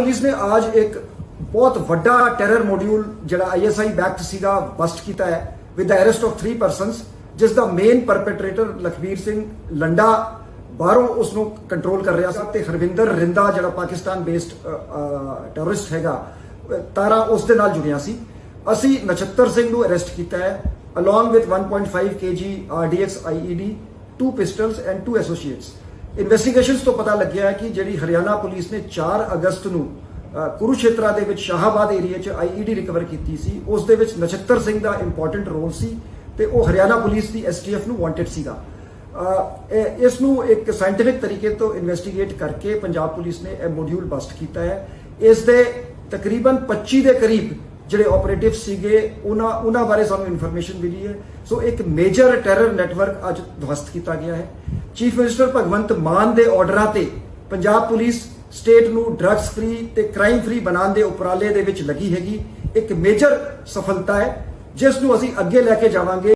Police ਨੇ ਅੱਜ ਇੱਕ ਬਹੁਤ ਵੱਡਾ ਟੈਰਰ ਮੋਡਿਊਲ ਜਿਹੜਾ ਆਈਐਸਆਈ ਬੈਕਡ ਸੀਗਾ ਬਸਟ ਕੀਤਾ ਹੈ with the arrest of 3 persons ਜਿਸ ਦਾ ਮੇਨ ਪਰਪੈਟਰੇਟਰ ਲਖਬੀਰ ਸਿੰਘ ਲੰਡਾ ਬਾਹਰੋਂ ਉਸ ਨੂੰ ਕੰਟਰੋਲ ਕਰ ਰਿਹਾ ਸੀ ਤੇ ਹਰਵਿੰਦਰ ਰਿੰਦਾ ਜਿਹੜਾ ਪਾਕਿਸਤਾਨ ਬੇਸਡ ਟੈਰਰਿਸਟ ਹੈਗਾ ਤਾਰਾ ਉਸ ਦੇ ਨਾਲ ਜੁੜਿਆ ਸੀ। ਅਸੀਂ ਨਛੱਤਰ ਸਿੰਘ ਨੂੰ ਅਰੈਸਟ ਕੀਤਾ ਹੈ along with 1.5 kg RDX IED two pistols and two associates investigations ਤੋਂ ਪਤਾ ਲੱਗਿਆ ਕਿ ਜਿਹੜੀ ਹਰਿਆਣਾ ਪੁਲਿਸ ਨੇ 4 ਅਗਸਤ ਨੂੰ ਅ, ਕੁਰੂਸ਼ੇਤਰਾ ਦੇ ਵਿੱਚ ਸ਼ਾਹਾਬਾਦ ਏਰੀਆ 'ਚ ਆਈਈਡੀ ਰਿਕਵਰ ਕੀਤੀ ਸੀ। ਉਸ ਦੇ ਵਿੱਚ ਨਛੱਤਰ ਸਿੰਘ ਦਾ ਇੰਪੋਰਟੈਂਟ ਰੋਲ ਸੀ ਤੇ ਉਹ ਹਰਿਆਣਾ ਪੁਲਿਸ ਦੀ ਐਸਟੀਐਫ ਨੂੰ ਵਾਂਟਡ ਸੀਗਾ। ਇਸ ਨੂੰ ਇੱਕ ਸਾਇੰਟਿਫਿਕ ਤਰੀਕੇ ਤੋਂ ਇਨਵੈਸਟੀਗੇਟ ਕਰਕੇ ਪੰਜਾਬ ਪੁਲਿਸ ਨੇ ਇਹ ਮੋਡਿਊਲ ਬਸਟ ਕੀਤਾ ਹੈ। ਇਸ ਦੇ ਤਕਰੀਬਨ 25 ਦੇ ਕਰੀਬ ਜਿਹੜੇ ਆਪਰੇਟਿਵ ਸੀਗੇ ਉਹਨਾਂ ਉਹਨਾਂ ਬਾਰੇ ਸਾਨੂੰ ਇਨਫੋਰਮੇਸ਼ਨ ਮਿਲੀ ਹੈ। ਸੋ ਇੱਕ ਮੇਜਰ ਟੈਰਰ ਨੈਟਵਰਕ ਅੱਜ ਧਵਸਤ ਕੀਤਾ ਗਿਆ ਹੈ। ਚੀਫ ਮਿਨਿਸਟਰ ਭਗਵੰਤ ਮਾਨ ਦੇ ਆਰਡਰਾਂ ਤੇ ਪੰਜਾਬ ਪੁਲਿਸ ਸਟੇਟ ਨੂੰ ਡਰੱਗਸ ਫ੍ਰੀ ਤੇ ਕ੍ਰਾਈਮ ਫ੍ਰੀ ਬਣਾਉਣ ਦੇ ਉਪਰਾਲੇ ਦੇ ਵਿੱਚ ਲੱਗੀ ਹੈਗੀ। ਇੱਕ ਮੇਜਰ ਸਫਲਤਾ ਹੈ, ਜਿਸ ਨੂੰ ਅਸੀਂ ਅੱਗੇ ਲੈ ਕੇ ਜਾਵਾਂਗੇ।